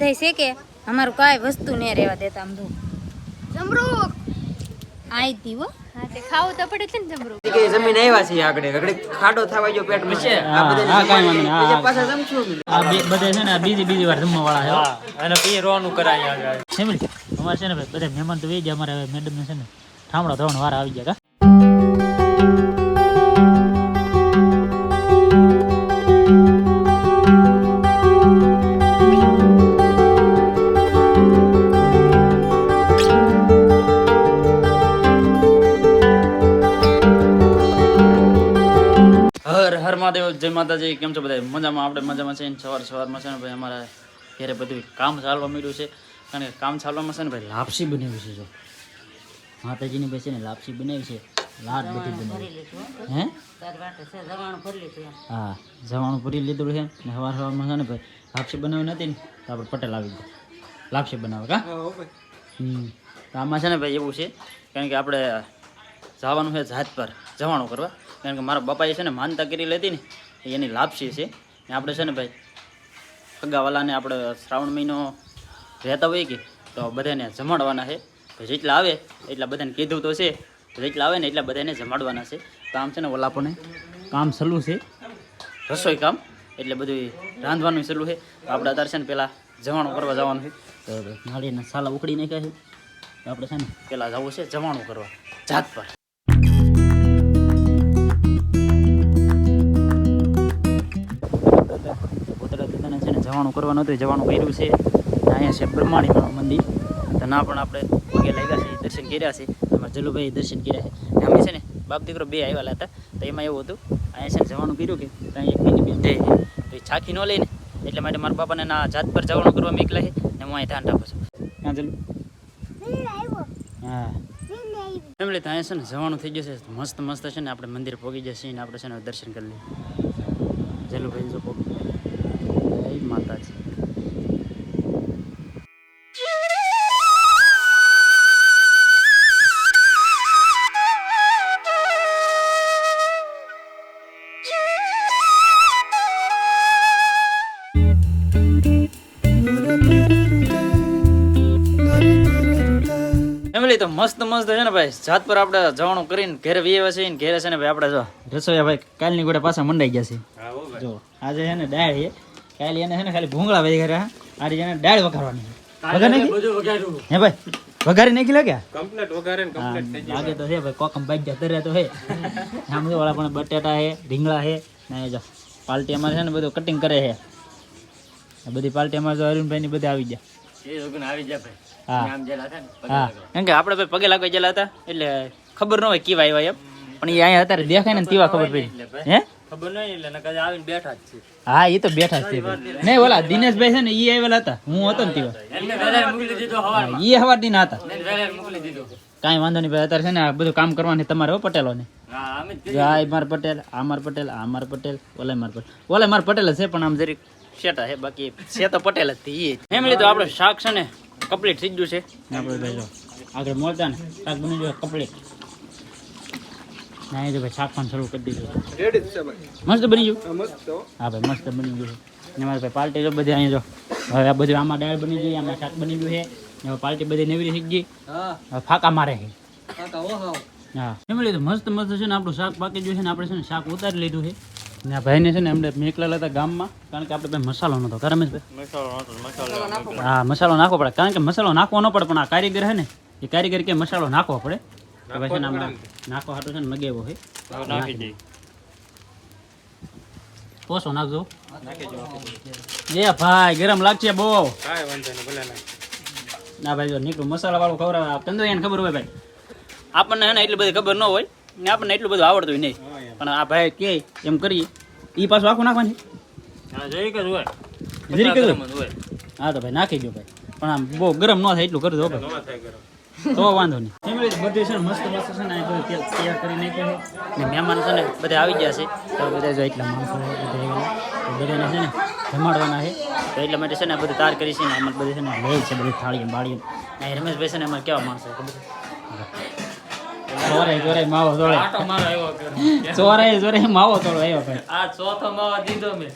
થઈ છે કે અમારું કાંઈ વસ્તુ નહીં રહેવા દેતા આમ તો. જમરૂક! આઈ દીવો હા. તે ખાવું તો પડે છે ને જમરૂક. કે જમીન આવ્યા છે આગળ. આગળ ખાડો થવા ગયો પેટમાં. છે. આ બધાને હા, કાંઈ વાંધો હા, પાછા જમશું આ બે છે ને બીજી બીજી વાર જમવા વાળા છે અને પી રોવાનું કરાય આગળ. ફેમિલી અમારે છે ને બધા મહેમાન તો વેજ અમારે મેડમ ને છે ને ઠામડા ધોરણ વાર આવી ગયા માતાજી કેમ છો બધા મજામાં? આપણે મજામાં છે ને? સવાર સવારમાં છે ને ભાઈ અમારા ઘરે બધું કામ ચાલવા મળ્યું છે. કારણ કે કામ ચાલવામાં છે ને ભાઈ લાપસી બનાવી છે જો. માતાજીની ભાઈ છે ને લાપસી બનાવી છે. લાડ બધી બનાવી. હે. હા? જવાનું ભરી લીધું છે. ને સવાર સવારમાં છે ને ભાઈ લાપસી બનાવી નથી ને તો આપણે પટેલ આવી ગયા. લાપસી બનાવે કા? હમ. તો આમાં છે ને ભાઈ એવું છે કારણ કે આપણે જવાનું છે જાત પર જવાનું કરવા. કારણ કે મારા બાપાએ છે ને માનતા કરી લેતી ને એની લાપસી છે? ને આપણે છે ને ભાઈ ફગાવાલાને આપણે શ્રાવણ મહિનો રહેતા હોઈએ કે, તો બધાને જમાડવાના છે. જેટલા આવે એટલા બધાને કીધું તો છે. જેટલા આવે ને એટલા બધાને જમાડવાના છે. તો આમ છે ને ઓલાપોને કામ સલું છે. રસોઈ કામ, એટલે બધું રાંધવાનું સહેલું છે. તો આપણે અત્યારે છે ને પહેલાં જમાણું કરવા જવાનું છે. તો નાળીના સાલા ઉકળી નાખ્યા છે. આપણે છે ને પહેલાં જવું છે જમાણું કરવા, જાત પર. જવાનું કરવાનું હતું જવાનું કર્યું છે. અહીંયા છે બ્રહ્માણીમાં મંદિર. ના પણ આપણે પગે લાગ્યા છે દર્શન કર્યા છે. અમારા જલુભાઈ દર્શન કર્યા છે. અમે છે ને, બાપ દીકરો બે આવેલા હતા તો એમાં એવું હતું, અહીંયા છે ને જવાનું કર્યું કે ત્યાં એક બીજી જાય. જઈ તો એ છાખી ન લઈને, એટલે માટે મારા બાપાને ના જાત પર જવાનું કરવા મેકલા છે. ને હું અહીં ધ્યાન રાખું છું. ક્યાં જલુ? હા. ફેમિલી, તો અહીંયા છે ને જવાનું થઈ જશે મસ્ત મસ્ત છે ને આપણે મંદિર પહોંચી જશે ને આપણે છે ને દર્શન કરી લઈએ. જલુભાઈ જો પહોંચી જય. માતાજી. તો મસ્ત મસ્ત છે ને ભાઈ. જાત પર આપણે જવાનું કરીને ઘરે વીએ છે ને ઘરે છે ને ભાઈ આપણે જો રસોઈયા ભાઈ કાલની ગોળે પાછા મંડાઈ ગયા છે. જો આજે છે ને ડાયરી છે. કાલે એને છે ને ખાલી ભૂંગળા ભાઈ ઘરે આજે એને દાળ વઘારવાની વઘાર નાખી? હે ભાઈ વઘારી નાખી લાગ્યા કમ્પ્લીટ વઘારે ને હા, લાગે તો છે ભાઈ કોકમ બાઈક જતો રહે તો હે સામે વાળા પણ બટેટા હે રીંગણા હે ને જો પાલટી અમારે છે ને બધું કટિંગ કરે છે. આ બધી પાલટી અમારે જો અરુણભાઈ ની બધી આવી ગયા. હા. હા. કેમ કે આપણે ભાઈ પગે લાગવા હતા એટલે ખબર ન હોય કેવા આવ્યા એમ. પણ એ અહીંયા અત્યારે દેખાય ને તેવા ખબર પડી. હે? ખબર નહીં એટલે નકર આવીને બેઠા જ છે હા એ તો બેઠા જ છે નહીં ઓલા દિનેશભાઈ છે ને એ આવેલા હતા. હું હતો ને તેવા એ હવાર દિન હતા. કાંઈ વાંધો નહીં ભાઈ અત્યારે છે ને આ બધું કામ કરવાનું તમારે હો પટેલો ને જો આ માર પટેલ આમાર પટેલ આમાર માર પટેલ ઓલે માર પટેલ. ઓલે માર પટેલ છે પણ આમ જરીક શેટા હે બાકી છે તો પટેલ જ થી ફેમિલી તો આપણે શાક છે ને કમ્પ્લીટ થઈ ગયું છે. આપણે ભાઈ આગળ મળતા ને. શાક બની ગયું કમ્પ્લીટ ના એ તો ભાઈ શાક પણ શરૂ કરી દીધું. રેડી છે ભાઈ. મસ્ત બની ગયું? આ મસ્ત હો. હા ભાઈ મસ્ત બની ગયું ને મારે ભાઈ પાર્ટી જો બધી અહીંયા જો. હવે આ બધું આમાં દાળ બની ગઈ આમાં શાક બની ગયું છે. ને હવે પાર્ટી બધી નેવરી થઈ ગઈ. હા. હવે ફાકા મારે છે. કાકા હો ફેમિલી તો મસ્ત મસ્ત છે ને આપણું શાક પાકી ગયું છે ને આપણે છે ને શાક ઉતારી લીધું છે. ને આ ભાઈને છે ને એમને મેકલેલા હતા ગામમાં કારણ કે આપણે ભાઈ મસાલો નતો કરે રમેશભાઈ હા મસાલો નાખવો પડે. કારણ કે મસાલો નાખવો ન પડે પણ આ કારીગર છે ને એ કારીગર કે મસાલો નાખવો પડે. તો આમાં નાખવા હાટું છે ને મગેવો હે નાખી દે. કોસો નાખજો. એ ભાઈ ગરમ લાગશે બહુ. કાંઈ વાંધો નહીં ભલે ના ના ભાઈ જો નીકળું મસાલા વાળું ખવડાવે તંદો એને ખબર હોય ભાઈ. આપણને હે ને એટલી બધી ખબર ન હોય ને આપણને એટલું બધું આવડતું હોય નહીં. પણ આ ભાઈ કે એમ કરીએ. ઈ પાછું આખું નાખવાની. જરીક જ હોય. જરીક જ હોય? હોય હા તો ભાઈ નાખી દો ભાઈ. પણ આમ બહુ ગરમ ન થાય એટલું કરી દો ભાઈ. તો વાંધો નહીં. ફેમિલી બધી છે મસ્ત મસ્ત છે ને આ તૈયાર કરી નાખ્યો છે. ને મહેમાન છે ને બધા આવી ગયા છે. તો બધા જો એટલા માણસો બધા આવ્યા. તો બધાને છે ને જમાડવાના છે. તો એટલા માટે છે ને બધું તાર કરી છે ને અમારે બધું છે ને લે છે બધી થાળી બાળી અહીં રમેશભાઈ છે ને અમારે કેવા માણસો? ચોરાય ચોરાય માવો તોડે ચોરાય ચોરાય માવો તોડો આવ્યો ભાઈ. આ ચોથો માવો દીધો મેં.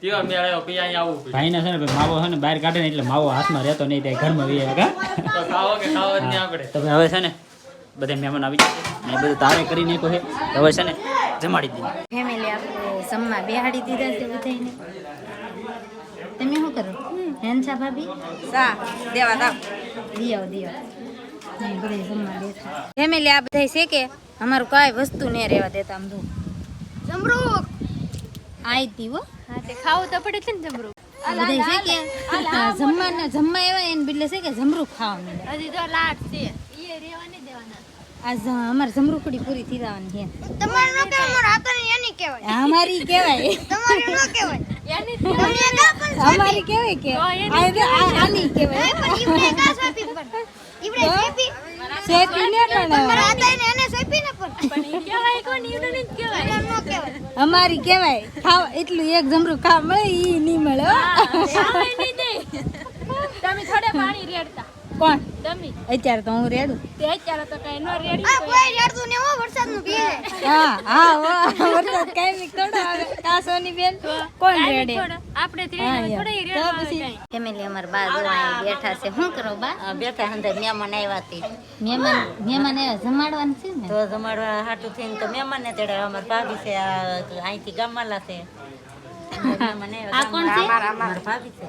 તેવા મેળ આવ્યો પછી અહીંયા આવું ભાઈને છે ને માવો છે ને બહાર કાઢે ને એટલે માવો હાથમાં રહેતો નહીં ત્યાં ઘરમાં વી કા તો ખાવો કે ખાવો જ નહીં આપણે? તો હવે છે ને બધા મહેમાન આવી જશે ને બધું તારે કરી નાખ્યો છે. હવે છે ને જમાડી દીધી. ફેમિલી આપણે જમવા બેહાડી દીધા છે બધાને તમે શું કરો? હેન્સા ભાભી? સા દેવા દાવ દિયો દિયો. બધા જમવા બેઠા. ફેમિલી આ બધા છે કે અમારું કાંઈ વસ્તુ નહીં રહેવા દેતા આમ તો. આઈ હા. તે ખાવું તો પડે છે ને જમરૂક બધા છે કે? જમવાના જમવા એવા એને બદલે છે કે જમરૂખ ખાવા માંડ્યા હજી તો લાટ છે. એ રેવા નહીં દેવાના. આ જ- અમારે જમરૂખડી પૂરી થઈ જવાની છે. તમારે નો કહેવાય મારા હાથની એની કહેવાય. અમારી કહેવાય. તમારે નો કહેવાય. એની તમે અમારી કહેવાય કે? આ રે- આ- આની કહેવાય. ઈવડે કા સોપી પણ? ઈવડે સોપી શેકી ને પણ પણ. અમારી કહેવાય ખાવા એટલું એક જમરું ખાવા મળે ઈ નહીં મળે તમે થોડે પાણી રેડતા. કોણ? તમે. અત્યારે તો હું રેડું. તે અત્યારે તો કઈ ન રેડી આ કોઈ રેડતું ને હો વરસાદનું પીએ હા હા હો વરસાદની થોડો આવે. કા સોની બેન કોણ રેડે? આપણે હા, યાર. રેડવા પછી ફેમિલી અમાર બા જોવા બેઠા છે. શું કરો બા? બેઠા અંદર મહેમાન આવ્યા હતી મહેમાન મહેમાન આવ્યા જમાડવાનું છે ને? તો જમાડવા હાટું થઈને તો મહેમાન ને તેડે અમારા ભાભી છે આ અહીંથી ગામવાલા છે. આ કોણ છે? અમારા ભાભી છે.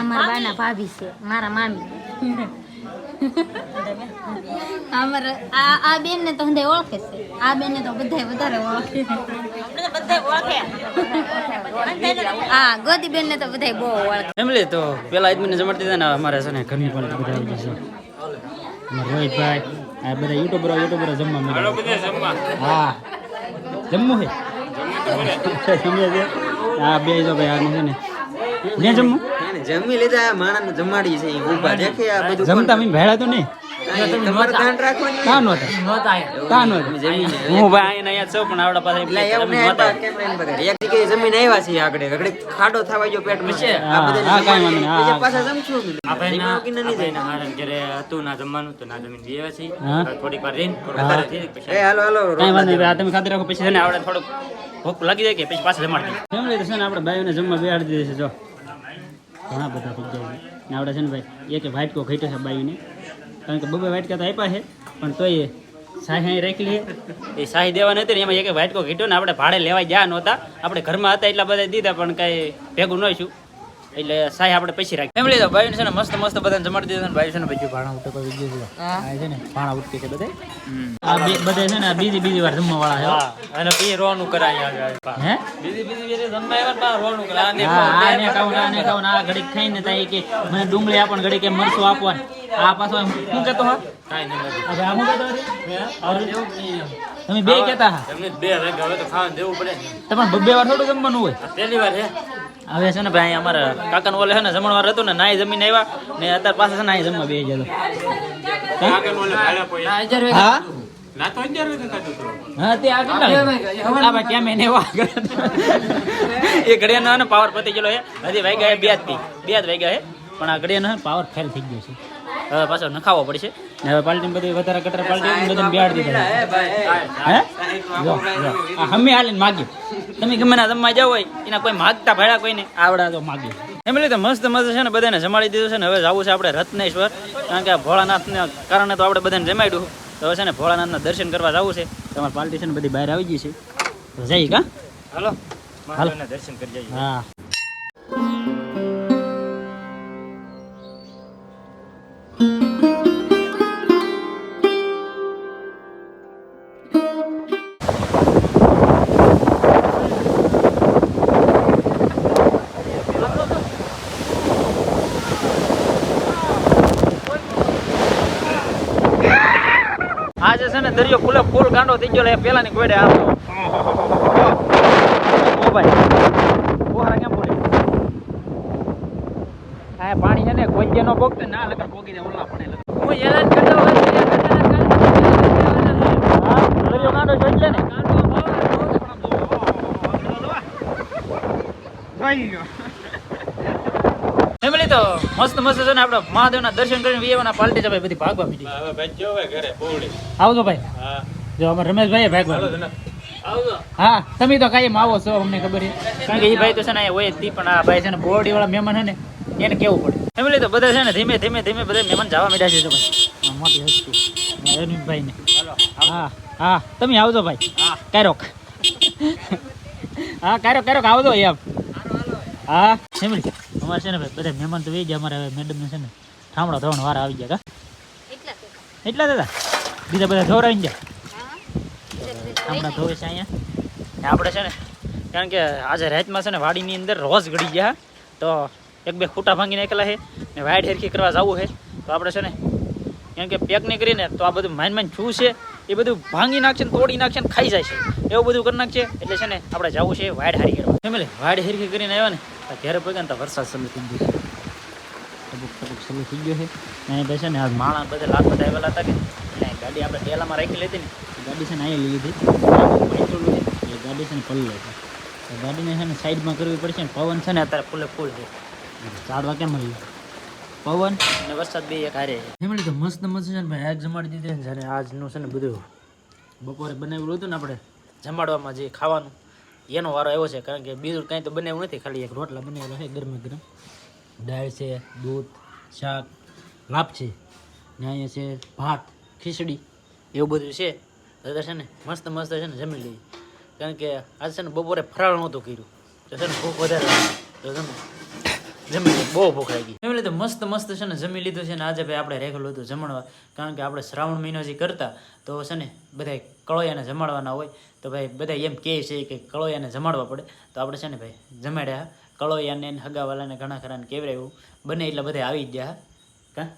અમાર બાના ભાભી છે મારા મામી. અમારા આ આ બેન ને તો હંધે ઓળખે છે. આ બેન ને તો બધા વધારે ઓળખે. હા ગોદી બેન ને તો બધા બહુ ઓળખે. ફેમિલી તો પેલા આદમીને જમાડતી હતા ને અમારે છે ને ઘરની પણ બધા આવી જશે રોહિતભાઈ આ બધા યુટ્યુબરો યુટ્યુબરો જમવા હા. જમવું છે હા બે જો ભાઈ આ છે ને. જ્યાં જમવું? જમી લીધા માણસ માણસને જમાડી છે ઊભા દેખે આ બધું જમતા મીન ભેળા તો નહીં? ખાડો થવા ગયો હા. પાછા જમશું આ ભાઈ ધીમે મૂકીને નહીં જાય. મારા ઘરે હતું ના જમવાનું તો ના જમીન બેવા છે. થોડીક વાર રહીને થોડું હા. વધારે થઈ જાય. પછી હાલો હાલો કાંઈ વાંધો નહીં. આ તમે ખાતી રાખો પછી છે ને આવડે થોડુંક ભૂખ લાગી જાય કે પછી પાછા જમાડી દઈએ. ભાઈ તો છે ને આપણે બાયોને જમવા બેહાડી દીધી છે જો. ઘણા બધા જાય છે. ને આપણે છે ને ભાઈ એક વાટકો ઘટ્યો છે બાઈને. કારણ કે બબે વાટકા તો આપ્યા છે, પણ તોય સાહી અહીં રાખી લઈએ. એ સાહી દેવાની હતી ને, એમાં એક વાટકો ઘટ્યો ને, આપણે ભાડે લેવા ગયા નહોતા. આપણે ઘરમાં હતા એટલા બધા દીધા, પણ કાંઈ ભેગું ન છું એટલે સાહી આપણે પછી રાખી એમ તો ભાઈ છે ને મસ્ત મસ્ત બધાને જમાડી દીધું ને ભાઈ છે ને પછી ભાણા ઉઠે કોઈ બીજું છે. ને ભાણા ઉઠકે છે બધે. આ બધે છે ને બીજી બીજી વાર જમવા વાળા છે અને પછી રોનું કરાય હે? બીજી બીજી વાર જમવા આવ્યા ને રોનું કરાય. કરે આને હા, આને ને આને ને આ ઘડીક ખાઈને થાય કે મને ડુંગળી આપણ ઘડીક કે મરચું આપવા આ પાછો શું કહેતો હા? કાંઈ નહીં. હવે આ શું કહેતો હતી? તમે બે કહેતા હા? એમને બે હવે તો ખાવાનું દેવું પડે. તમારે બબ્બે વાર થોડું જમવાનું હોય? પહેલી વાર છે હવે છે ને ભાઈ અમારા કાકાનો ઓલે છે ને જમણવાર હતું ને નાઈ જમીન આવ્યા ને અત્યારે પાછા છે ને જમવા બે જતો. હા. હા એ ઘડિયાળનો ને પાવર પતી ગયેલો છે. હજી વાગ્યા બે જ બે જ વાગ્યા છે. પણ આ ઘડિયાળનો પાવર ફેલ થઈ ગયો છે. હવે પાછો નખાવો પડશે. હવે પાલટી બધી વધારે કટર પાલટી બધાને બેહાડી દીધા. હે હમી હાલીને માગ્યું. તમે ગમે ના જમવા જાવ હોય એના કોઈ માગતા ભેળા કોઈને આવડા તો માગ્યું એમ લીધે મસ્ત મસ્ત છે ને બધાને જમાડી દીધું છે ને હવે જવું છે આપણે રત્નેશ્વર. કારણ કે ભોળાનાથને કારણે તો આપણે બધાને જમાડ્યું. તો હવે છે ને ભોળાનાથના દર્શન કરવા જવું છે. તમારી પાલટી છે ને બધી બહાર આવી ગઈ છે. જઈ કા હાલો દર્શન કરી જઈએ. હા. આજે છે ને દરિયો ફૂલે ફૂલ ગાંડો થઈ ગયો એ પેલા ની કોડે આવ્યો ઓ ભાઈ પોહરા કેમ પડે આ પાણી છે ને કોઈ નો ભોગતે ના લગર ભોગી દે ઓલા પડે હું એલાન કરતો હોય દરિયો ગાંડો જોઈ લે ને તો મસ્ત મસ્ત છે ને આપણે મહાદેવના દર્શન કરીને વિયેવાના પાલટી છે ભાઈ બધી ભાગવા મીડી હવે ભાઈ જો ભાઈ ઘરે બોવડી. આવજો ભાઈ. હા. જો અમાર રમેશભાઈ ભાગવા આવજો. હા તમે તો કાયમ આવો છો અમને ખબર છે. કારણ કે એ ભાઈ તો છે ને હોય તી, પણ આ ભાઈ છે ને બોરડી વાળા મહેમાન છે ને એને કેવું પડે? ફેમિલી તો બધા છે ને ધીમે ધીમે ધીમે બધા મહેમાન જવા મીડા છે ભાઈ. હા, મોટી હસ્તી. એની ભાઈ ને હા હા તમે આવજો ભાઈ. હા. કાયરોક. હા કાયરોક કાયરોક આવજો એમ હા ફેમિલી. અમારે છે ને ભાઈ બધા મહેમાન તો વેજ ગયા અમારે હવે મેડમ છે ને ઠામડા ધોરણ વાર આવી ગયા કા? એટલા દાદા બીજા બધા ધોરાઈ ગયા? ઠામડા ધોવે છે અહીંયા. આપણે છે ને કારણ કે આજે રાતમાં છે ને વાડીની અંદર રોજ ગળી ગયા તો એક બે ખૂટા ભાંગી નાખેલા છે ને વાઈડ હેરખી કરવા જવું છે તો આપણે છે ને કારણ કે પેક નહીં કરીને તો આ બધું માઇન માઇન શું છે એ બધું ભાંગી નાખશે ને તોડી નાખશે ને ખાઈ જાય છે. એવું બધું કરી નાખશે એટલે છે ને આપણે જવું છે વાઈડ હારી કરવા. ફેમિલી વાઈડ હેરખી કરીને આવ્યા ને ઘરે પગ્યા ને તો વરસાદ સમય થઈ ગયો છે. ટપુક ટપુક સમય થઈ ગયો છે. અહીંયા અહીં છે ને આ માણા બધા લાખ બધા આવેલા હતા કે? એટલે ગાડી આપણે ટેલામાં રાખી લેતી ને. ગાડી છે ને અહીંયા લીધી. હતી ગાડી છે ને પલ્લો છે. ગાડીને છે ને સાઈડમાં કરવી પડશે ને. પવન છે ને અત્યારે ફૂલે ફૂલ છે. ઝાડવા કેમ મળી પવન અને વરસાદ બે એક હારે ફેમિલી તો મસ્ત મસ્ત છે ને ભાઈ. આગ જમાડી દીધી ને જ્યારે આજનું છે ને બધું બપોરે બનાવેલું હતું ને આપણે જમાડવામાં જે ખાવાનું. એનો વારો આવ્યો છે કારણ કે બીજું કાંઈ તો બનાવ્યું નથી, ખાલી એક રોટલા બનાવેલા છે ગરમે ગરમ. દાળ છે, દૂધ, શાક લાપસી ને અહીંયા છે ભાત, ખીચડી, એવું બધું છે. દાદા છે ને મસ્ત મસ્ત છે ને જમી લઈએ કારણ કે આજે છે ને બપોરે ફરાળ નહોતું કર્યું. તો છે ને ભૂખ વધારે તો જમ જમી લીધું બહુ ભૂખ લાગી. જમી લીધું મસ્ત મસ્ત છે ને જમી લીધું છે ને આજે ભાઈ આપણે રેગેલું હતું જમણવા. કારણ કે આપણે શ્રાવણ મહિનો જે કરતા, તો છે ને બધા કળોયાને જમાડવાના હોય, તો ભાઈ બધા એમ કહે છે કે કળોયાને જમાડવા પડે. તો આપણે છે ને ભાઈ જમાડ્યા. કળોયાને હગાવાલાને ઘણા ખરાને કેવરાયું. બને એટલે બધા આવી જ ગયા. કાં?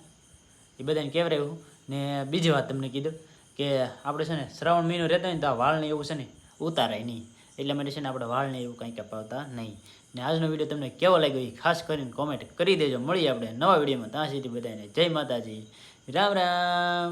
એ બધાને કેવરાયું. ને બીજી વાત તમને કીધું કે આપણે છે ને શ્રાવણ મહિનો રહેતા હોય ને તો આ વાળને એવું છે ને ઉતારાય નહીં. એટલે માટે છે ને આપણે વાળને એવું કંઈ કપાવતા નહીં. ને આજનો વીડિયો તમને કેવો લાગ્યો એ ખાસ કરીને કોમેન્ટ કરી દેજો. મળીએ આપણે નવા વિડીયોમાં. ત્યાં સુધી બધાને જય માતાજી. રામ રામ.